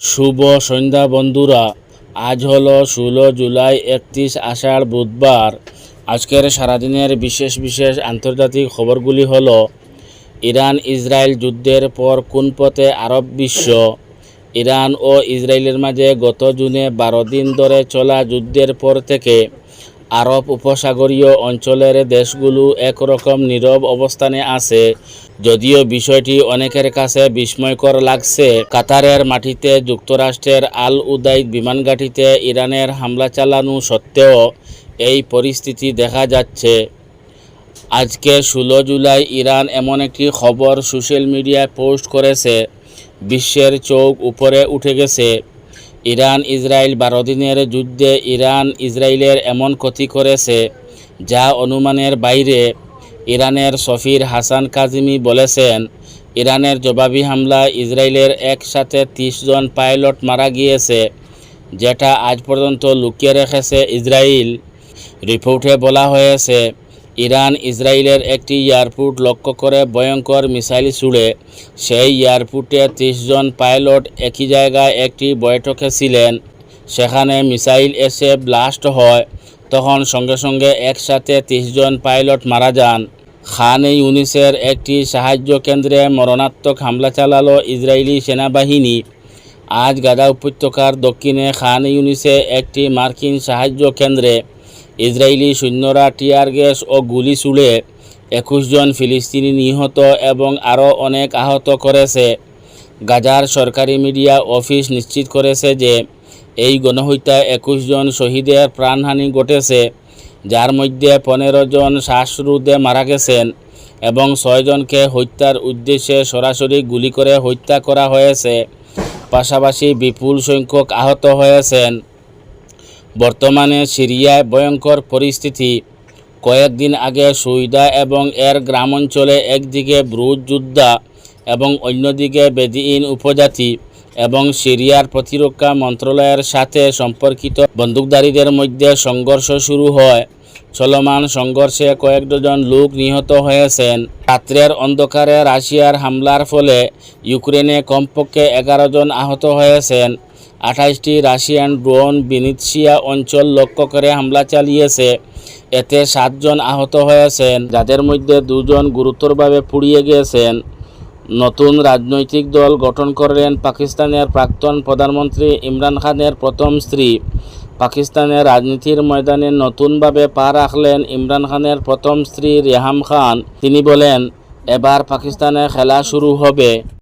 শুভ সন্ধ্যা বন্ধুরা। আজ হলো ষোলো জুলাই, একত্রিশ আষাঢ় বুধবার। আজকের সারাদিনের বিশেষ বিশেষ আন্তর্জাতিক খবরগুলি হল, ইরান ইসরায়েল যুদ্ধের পর কোন পথে আরব বিশ্ব? ইরান ও ইসরায়েলের মাঝে গত জুনে বারো দিন ধরে চলা যুদ্ধের পর থেকে আরব উপসাগরীয় অঞ্চলের দেশগুলো একরকম নীরব অবস্থানে আছে। যদিও বিষয়টি অনেকের কাছে বিস্ময়কর লাগছে, কাতারের মাটিতে যুক্তরাষ্ট্রের আল উদাইদ বিমানঘাটিতে ইরানের হামলা চালানো সত্ত্বেও এই পরিস্থিতি দেখা যাচ্ছে। আজকে ষোলো জুলাই ইরান এমন একটি খবর সোশ্যাল মিডিয়ায় পোস্ট করেছে, বিশ্বের চোখ উপরে উঠে গেছে। ইরান, ইসরায়েল বারো দিনের যুদ্ধে ইরান, ইসরায়েলের এমন ক্ষতি করেছে যা অনুমানের বাইরে ইরানের সফির হাসান কাজিমি বলেছেন, ইরানের জবাবি হামলা ইসরায়েলের একসাথে তিরিশ জন পাইলট মারা গিয়েছে, যেটা আজ পর্যন্ত লুকিয়ে রেখেছে ইসরায়েল, রিপোর্টে বলা হয়েছে। ইরান ইসরায়েলের একটি এয়ারপোর্ট লক্ষ্য করে ভয়ঙ্কর মিসাইল ছুড়ে। সেই এয়ারপোর্টে জন পাইলট একই জায়গায় একটি বৈঠকে ছিলেন। সেখানে মিসাইল এসে ব্লাস্ট হয়। তখন সঙ্গে সঙ্গে একসাথে জন পাইলট মারা যান। খান ইউনিসের একটি সাহায্য কেন্দ্রে মরণাত্মক হামলা চালালো ইসরায়েলি সেনাবাহিনী। আজ গাদা উপত্যকার দক্ষিণে খান ইউনিসে একটি মার্কিন সাহায্য কেন্দ্রে ইসরায়েলি সৈন্যরা টিয়ার গ্যাস ও গুলি ছুড়ে একুশ জন ফিলিস্তিনি নিহত এবং আরও অনেক আহত করেছে। গাজার সরকারি মিডিয়া অফিস নিশ্চিত করেছে যে এই গণহত্যায় একুশ জন শহীদের প্রাণহানি ঘটেছে, যার মধ্যে পনেরো জন শ্বাসরোধে মারা গেছেন এবং ছয়জনকে হত্যার উদ্দেশ্যে সরাসরি গুলি করে হত্যা করা হয়েছে। পাশাপাশি বিপুল সংখ্যক আহত হয়েছেন। বর্তমানে সিরিয়ায় ভয়ঙ্কর পরিস্থিতি। কয়েকদিন আগে সুইদা এবং এর গ্রামাঞ্চলে একদিকে ব্রুজ যোদ্ধা এবং অন্যদিকে বেদিইন উপজাতি এবং সিরিয়ার প্রতিরক্ষা মন্ত্রণালয়ের সাথে সম্পর্কিত বন্দুকধারীদের মধ্যে সংঘর্ষ শুরু হয়। চলমান সংঘর্ষে কয়েক ডজন লোক নিহত হয়েছেন। রাত্রের অন্ধকারে রাশিয়ার হামলার ফলে ইউক্রেনে কমপক্ষে এগারো জন আহত হয়েছেন। আঠাশটি রাশিয়ান ড্রোন বিনিৎসিয়া অঞ্চল লক্ষ্য করে হামলা চালিয়েছে। এতে সাতজন আহত হয়েছেন, যাদের মধ্যে দুজন গুরুতরভাবে পুড়িয়ে গিয়েছেন। নতুন রাজনৈতিক দল গঠন করলেন পাকিস্তানের প্রাক্তন প্রধানমন্ত্রী ইমরান খানের প্রথম স্ত্রী। পাকিস্তানের রাজনীতির ময়দানে নতুনভাবে পা রাখলেন ইমরান খানের প্রথম স্ত্রী রেহাম খান। তিনি বলেন, এবার পাকিস্তানে খেলা শুরু হবে।